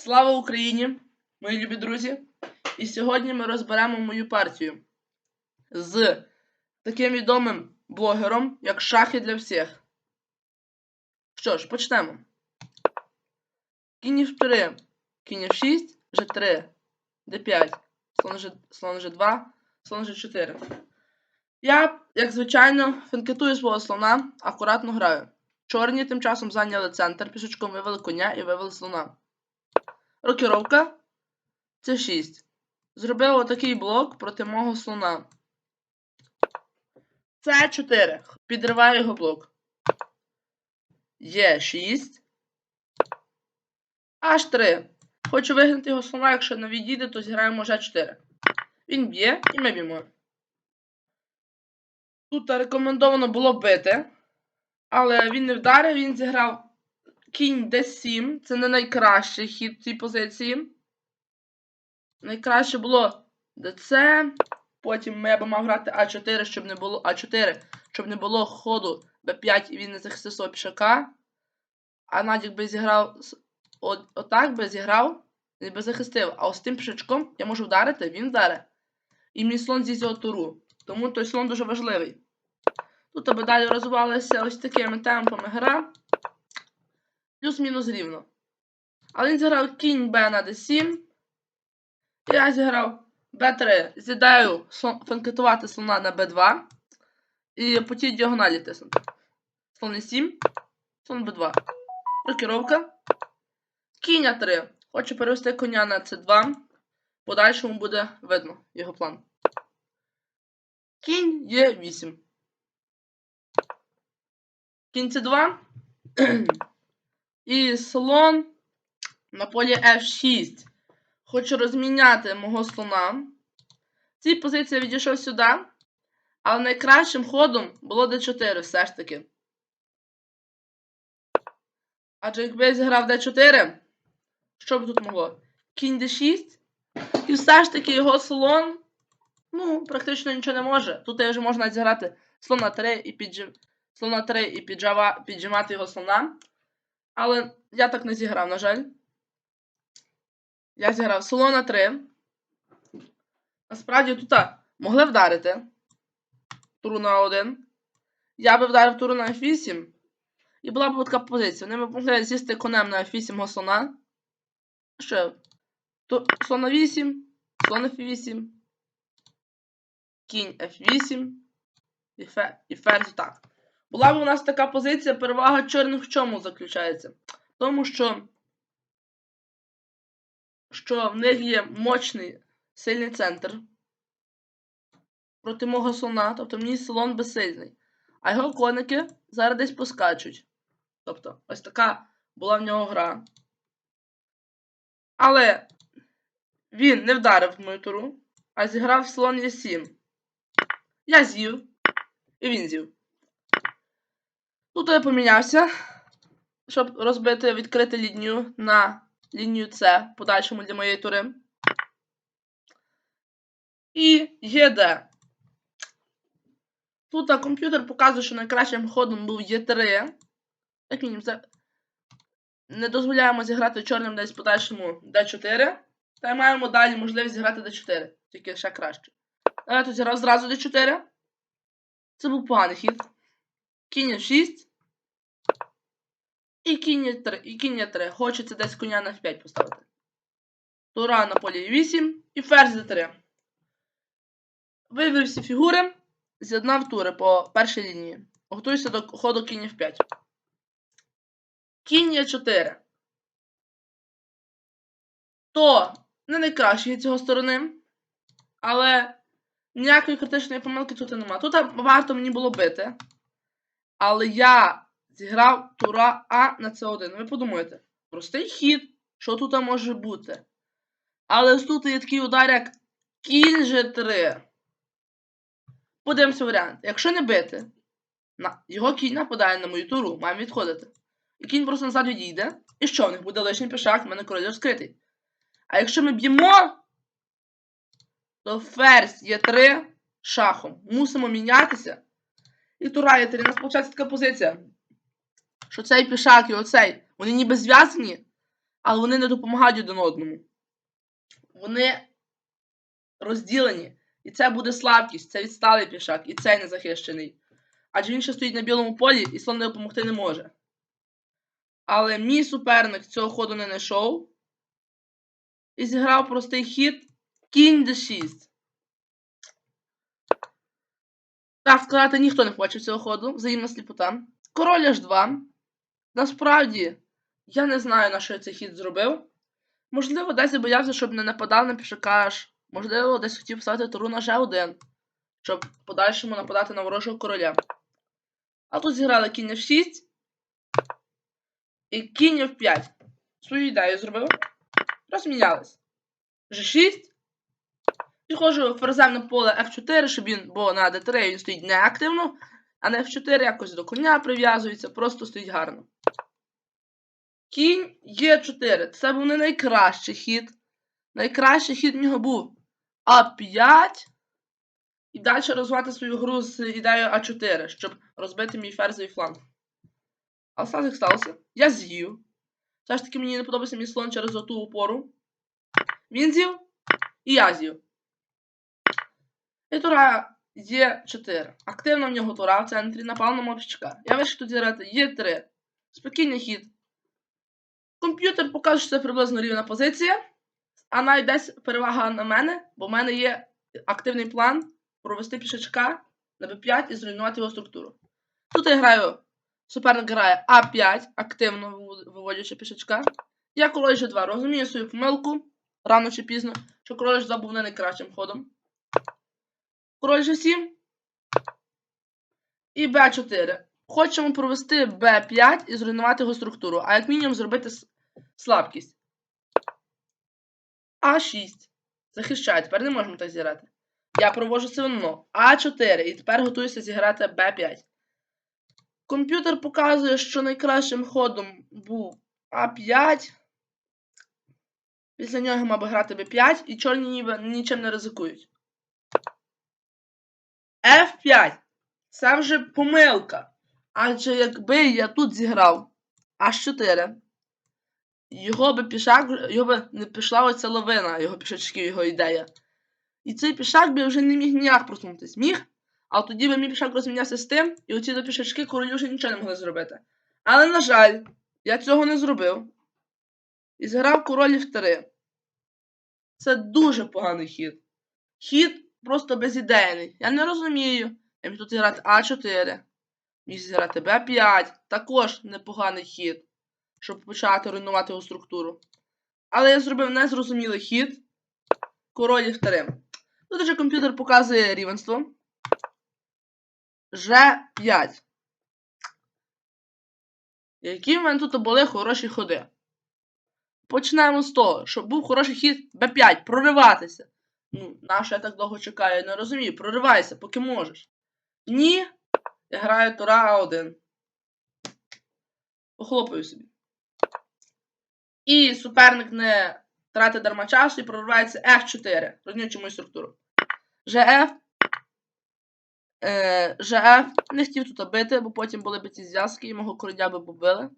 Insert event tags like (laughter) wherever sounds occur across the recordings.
Слава Україні, мої любі друзі! І сьогодні ми розберемо мою партію з таким відомим блогером, як Шахи для всіх. Що ж, почнемо. Кінь F3, кінь F6, G3, D5, слон, G, слон G2, слон G4. Я, як звичайно, фенкетую свого слона, акуратно граю. Чорні тим часом зайняли центр, пішечком вивели коня і вивели слона. Рокіровка це 6. Зробив отакий блок проти мого слона. Це 4. Підриваю його блок. Є 6. Аж 3. Хочу вигнати його слона, якщо не відійде, то зіграємо вже 4. Він б'є і ми б'ємо. Тут рекомендовано було бити. Але він не вдарив, він зіграв кінь d7. Це не найкращий хід цій позиції. Найкраще було dc. Потім я би мав грати А4, щоб не було А4, щоб не було ходу Б5 і він не захистив свого пішака. А Надік би зіграв от, отак би зіграв і би захистив. А ось тим пішачком я можу вдарити, він вдарить. І мій слон з'їсть його туру. Тому той слон дуже важливий. Тут аби далі розвивалася ось такими темпами гра. Плюс-мінус рівно. Але він зіграв кінь Б на d7. Я зіграв Б3. З ідеєю фанкетувати слона на Б2. І по тій діагоналі тиснути. Слон Е7, слон Б2. Рокіровка. Кінь А3. Хочу перевести коня на С2. Подальшому буде видно його план. Кінь Е8. Кінь С2. (clears throat) І слон на полі F6. Хочу розміняти мого слона. В цій позиції я відійшов сюди. Але найкращим ходом було D4 все ж таки. Адже якби я зіграв D4, що б тут могло? Кінь D6. І все ж таки його слон. Ну, практично нічого не може. Тут я вже можна зіграти слон на 3 і піджим... слон на 3 і піджава... піджимати його слона. Але я так не зіграв, на жаль. Я зіграв соло на 3. Насправді тут могли вдарити. Туру на 1. Я би вдарив туру на F8. І була б така позиція. Вони б могли з'їсти конем на F8 мого слона. Що? Слон на 8, слон F8. Кінь F8. І, і ферзь так. Була б у нас така позиція, перевага чорних в чому заключається? Тому, що що в них є мощний сильний центр проти мого слона, тобто мій слон безсильний. А його коники зараз десь поскачуть. Тобто, ось така була в нього гра. Але він не вдарив в мою туру, а зіграв слон Е7. Я з'їв, і він з'їв. Тут я помінявся, щоб розбити відкрити лінію на лінію С подальшому для моєї тури. І ЄД. Тут комп'ютер показує, що найкращим ходом був Е3. Як мінімум, це не дозволяємо зіграти чорним десь подальшому D4. Та й маємо далі можливість зіграти D4, тільки ще краще. Я тут зіграв зразу D4. Це був поганий хід. Кінь 6. І кінь 3. І кінь 3. Хочеться десь коня на F5 поставити. Тура на полі 8 і ферзь d3. Вивів всі фігури. З'єднав тури по першій лінії. Готуйся до ходу кінь F5. Кінь 4. То не найкращий від цього сторони. Але ніякої критичної помилки тут нема. Тут варто мені було бити. Але я зіграв тура А на С1. Ви подумаєте, простий хід, що тут може бути? Але тут є такий удар, як кінь G3. Подивимося варіант. Якщо не бити, його кінь нападає на мою туру, маємо відходити. І кінь просто назад відійде. І що в них буде лишній пішак, в мене король розкритий. А якщо ми б'ємо, то ферзь є 3 шахом. Мусимо мінятися. І тура є 3. У нас виходить така позиція. Що цей пішак і оцей, вони ніби зв'язані, але вони не допомагають один одному. Вони розділені. І це буде слабкість, це відсталий пішак, і цей незахищений. Адже він ще стоїть на білому полі і слон допомогти не може. Але мій суперник цього ходу не знайшов. І зіграв простий хід кінь d6. Так, сказати ніхто не хоче цього ходу, взаємна сліпота. Король h2. Насправді, я не знаю, на що я цей хід зробив. Можливо, десь я боявся, щоб не нападав на пішака аж. Можливо, десь хотів поставити туру на G1, щоб подальшому нападати на ворожого короля. А тут зіграли кінь f6 і кінь f5. Свою ідею зробив. Розмінялись. G6. Підходжу ферзем на поле F4, щоб він, бо на D3 він стоїть неактивно, а на F4 якось до коня прив'язується, просто стоїть гарно. Кінь Е4. Це був не найкращий хід. Найкращий хід в нього був А5. І далі розвивати свою гру з ідеєю А4, щоб розбити мій ферзовий фланг. Але як сталося. Я з'їв. Все ж таки мені не подобається мій слон через оту опору. Він з'їв. І я з'їв. І тура Є4. Активно в нього тура в центрі напав на мопчика. Я вирішив тут зіграти Є3. Спокійний хід. Комп'ютер покаже, що це приблизно рівна позиція. А навіть десь перевага на мене, бо в мене є активний план провести пішачка на b5 і зруйнувати його структуру. Тут я граю, суперник грає А5, активно виводячи пішачка. Я король G2 розумію свою помилку рано чи пізно, що король G2 був не найкращим ходом. Король G7 і Б4. Хочемо провести Б5 і зруйнувати його структуру, а як мінімум зробити слабкість. А6. Захищає, тепер не можемо так зіграти. Я провожу сивно. А4. І тепер готуюся зіграти Б5. Комп'ютер показує, що найкращим ходом був А5. Після нього мав би грати Б5, і чорні ніби нічим не ризикують. F5. Це вже помилка. Адже якби я тут зіграв H4, його би пішак, його би не пішла оця лавина, його пішачків, його ідея. І цей пішак би вже не міг ніяк просунутись. Міг, а тоді би мій пішак розмінявся з тим, і оці до пішачки королю вже нічого не могли зробити. Але, на жаль, я цього не зробив. І зіграв король F3. Це дуже поганий хід. Хід просто безідейний. Я не розумію. Я міг тут зіграти А4. Міг зіграти Б5. Також непоганий хід, щоб почати руйнувати його структуру. Але я зробив незрозумілий хід. Король F3. Тут вже комп'ютер показує рівенство. Ж5. Які в мене тут були хороші ходи? Почнемо з того, щоб був хороший хід Б5, прориватися. Ну, нащо я так довго чекаю? Не розумію. Проривайся, поки можеш. Ні. Я граю Тура А1. Похлопаю собі. І суперник не тратить дарма часу і проривається F4. Рознючи мою структуру. ЖФ. Е. Не хотів тут бити, бо потім були б ці зв'язки і мого короля би побили.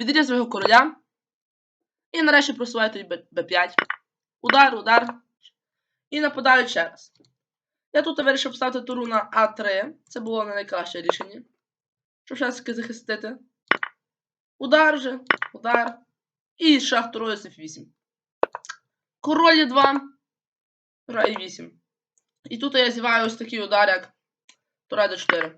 Відрізав його короля. І нарешті просуваю тоді Б5. Удар, удар. І нападаю ще раз. Я тут вирішив поставити туру на А3. Це було не найкраще рішення. Щоб ще таки захистити. Удар же. Удар. І шах турою з F8. Король є 2. Тура і 8. І тут я зіваю ось такий удар, як Тура D4.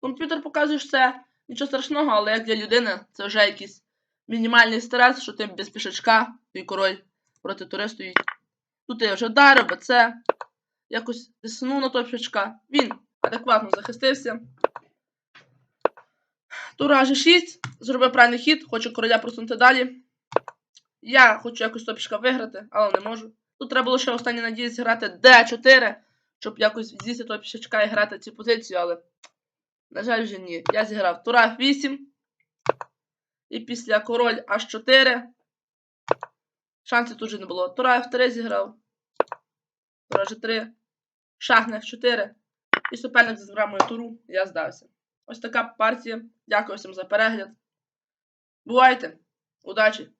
Комп'ютер показує, що це нічого страшного, але як для людини це вже якийсь мінімальний стрес, що ти без пішачка, твій король проти тури стоїть. Тут я вже вдарив, БЦ. Якось тиснув на той пішачка. Він адекватно захистився. Тура G6. Зробив правильний хід, хочу короля просунути далі. Я хочу якось топішка виграти, але не можу. Тут треба було ще останній надії зіграти D4, щоб якось з'їсти того і грати цю позицію, але, на жаль, вже ні. Я зіграв Тура 8. І після король H4. Шансів тут же не було. Тура F3 зіграв. Тура G3. Шах на F4. І суперник зіграв мою туру. Я здався. Ось така партія. Дякую всім за перегляд. Бувайте! Удачі!